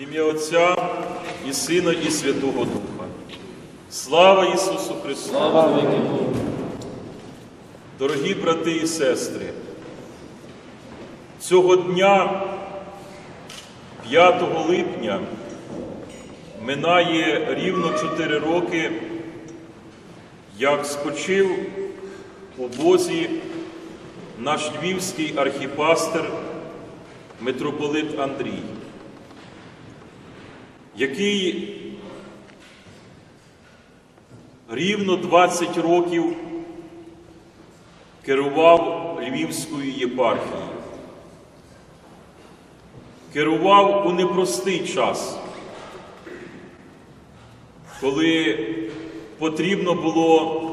ім'я Отця і Сина, і Святого Духа. Слава Ісусу Христу! Слава Богу! Дорогі брати і сестри, цього дня, 5 липня, минає рівно 4 роки, як спочив у Бозі наш львівський архіпастер митрополит Андрій, який рівно 20 років керував Львівською єпархією. Керував у непростий час, коли потрібно було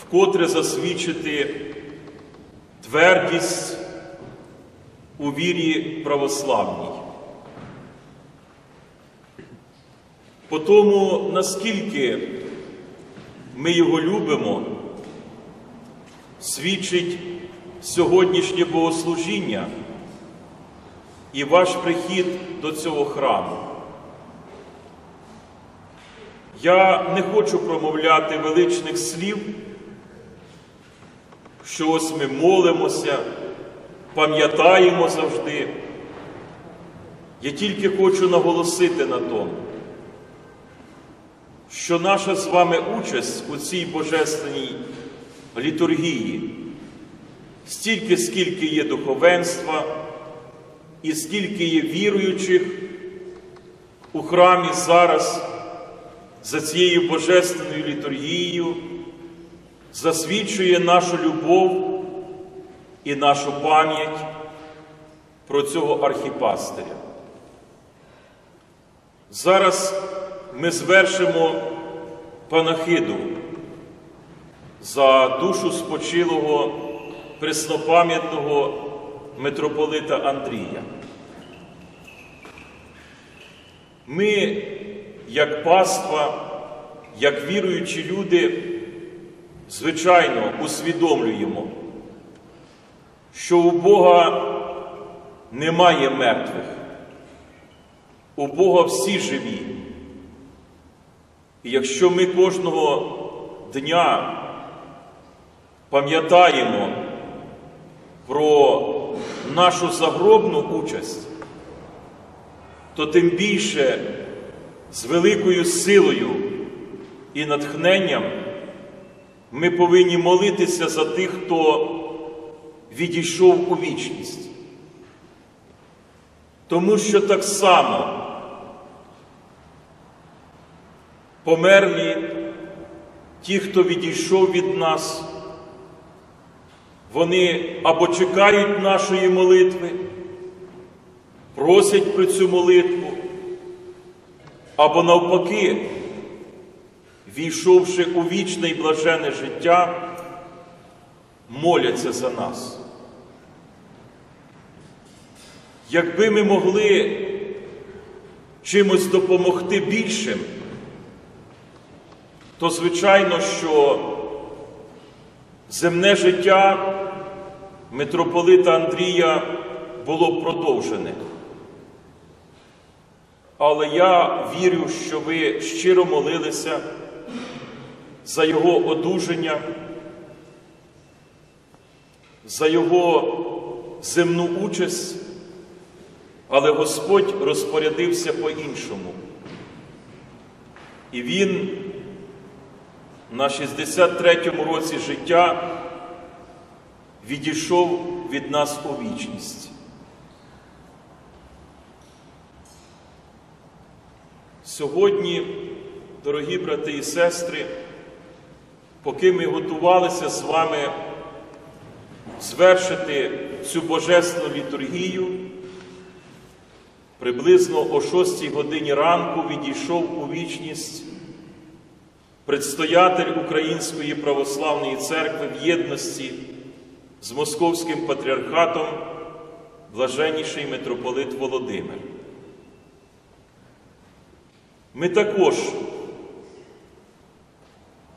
вкотре засвідчити твердість у вірі православній. По тому, наскільки ми його любимо, свідчить сьогоднішнє богослужіння і ваш прихід до цього храму. Я не хочу промовляти величних слів, що ось ми молимося, пам'ятаємо завжди. Я тільки хочу наголосити на тому, що наша з вами участь у цій божественній літургії, стільки, скільки є духовенства і скільки є віруючих у храмі зараз за цією божественною літургією, засвідчує нашу любов і нашу пам'ять про цього архіпастиря. Зараз ми звершимо панахиду за душу спочилого преснопам'ятного митрополита Андрія. Ми, як паства, як віруючі люди, звичайно усвідомлюємо, що у Бога немає мертвих, у Бога всі живі. І якщо ми кожного дня пам'ятаємо про нашу загробну участь, то тим більше з великою силою і натхненням ми повинні молитися за тих, хто відійшов у вічність. Тому що так само померлі ті, хто відійшов від нас, вони або чекають нашої молитви, просять про цю молитву, або навпаки, війшовши у вічне і блажене життя, моляться за нас. Якби ми могли чимось допомогти більшим, то звичайно, що земне життя митрополита Андрія було продовжене. Але я вірю, що ви щиро молилися за його одужання, за його земну участь, але Господь розпорядився по-іншому. І Він на 63-му році життя відійшов від нас у вічність. Сьогодні, дорогі брати і сестри, поки ми готувалися з вами звершити цю божественну літургію, приблизно о 6 годині ранку відійшов у вічність предстоятель Української православної церкви в єдності з Московським патріархатом, блаженніший митрополит Володимир. Ми також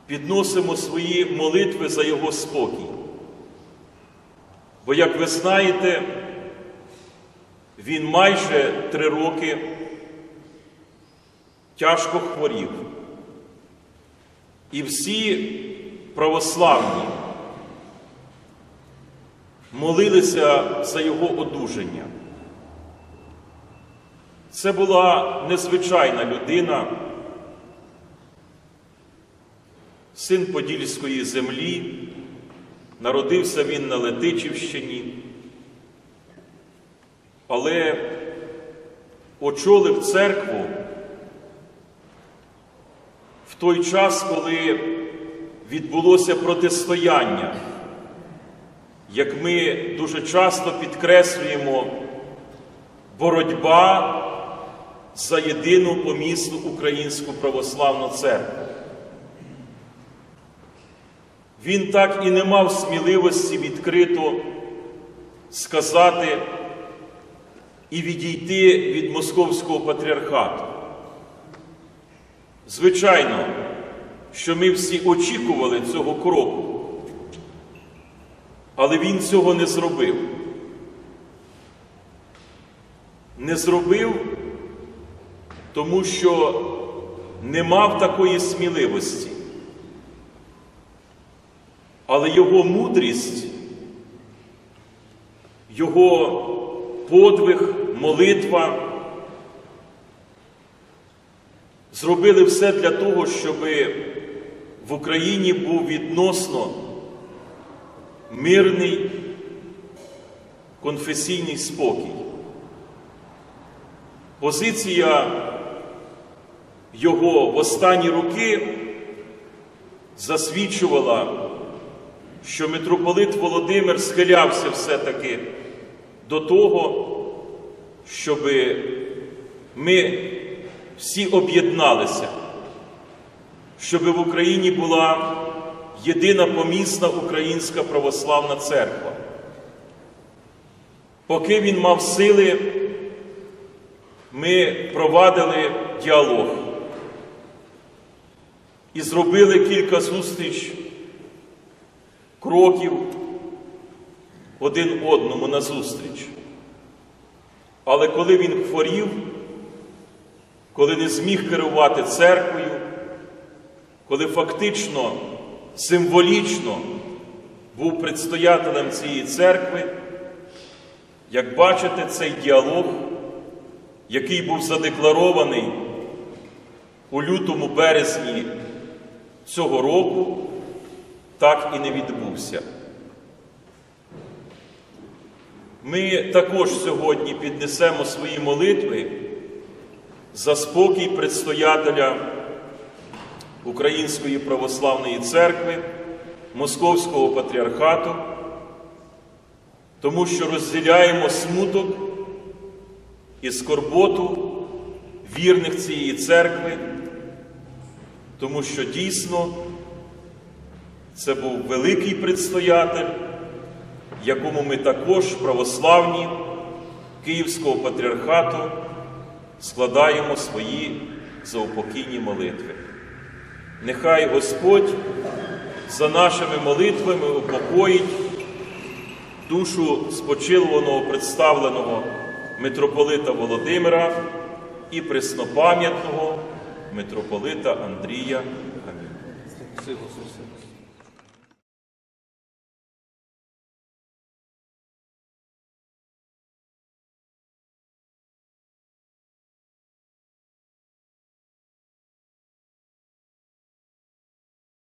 підносимо свої молитви за Його спокій. Бо, як ви знаєте, він майже три роки тяжко хворів. І всі православні молилися за його одужання. Це була незвичайна людина, син Подільської землі, народився він на Летичівщині, але очолив церкву в той час, коли відбулося протистояння, як ми дуже часто підкреслюємо, боротьба за єдину помісну українську православну церкву. Він так і не мав сміливості відкрито сказати і відійти від московського патріархату. Звичайно, що ми всі очікували цього кроку, але він цього не зробив. Не зробив, тому що не мав такої сміливості. Але його мудрість, його подвиг, молитва зробили все для того, щоб в Україні був відносно мирний конфесійний спокій. Позиція його в останні роки засвідчувала, що митрополит Володимир схилявся все-таки до того, щоб ми всі об'єдналися, щоб в Україні була єдина помісна українська православна церква. Поки він мав сили, ми провадили діалог і зробили кілька зустріч кроків один одному на зустріч. Але коли він хворів, коли не зміг керувати церквою, коли фактично символічно був предстоятелем цієї церкви, як бачите, цей діалог, який був задекларований у лютому березні цього року, так і не відбувся. Ми також сьогодні піднесемо свої молитви за спокій предстоятеля Української православної церкви, Московського патріархату, тому що розділяємо смуток і скорботу вірних цієї церкви, тому що дійсно це був великий предстоятель, якому ми також православні Київського патріархату складаємо свої заупокійні молитви. Нехай Господь за нашими молитвами упокоїть душу спочилуваного представленого митрополита Володимира і преснопам'ятного митрополита Андрія. Амінь.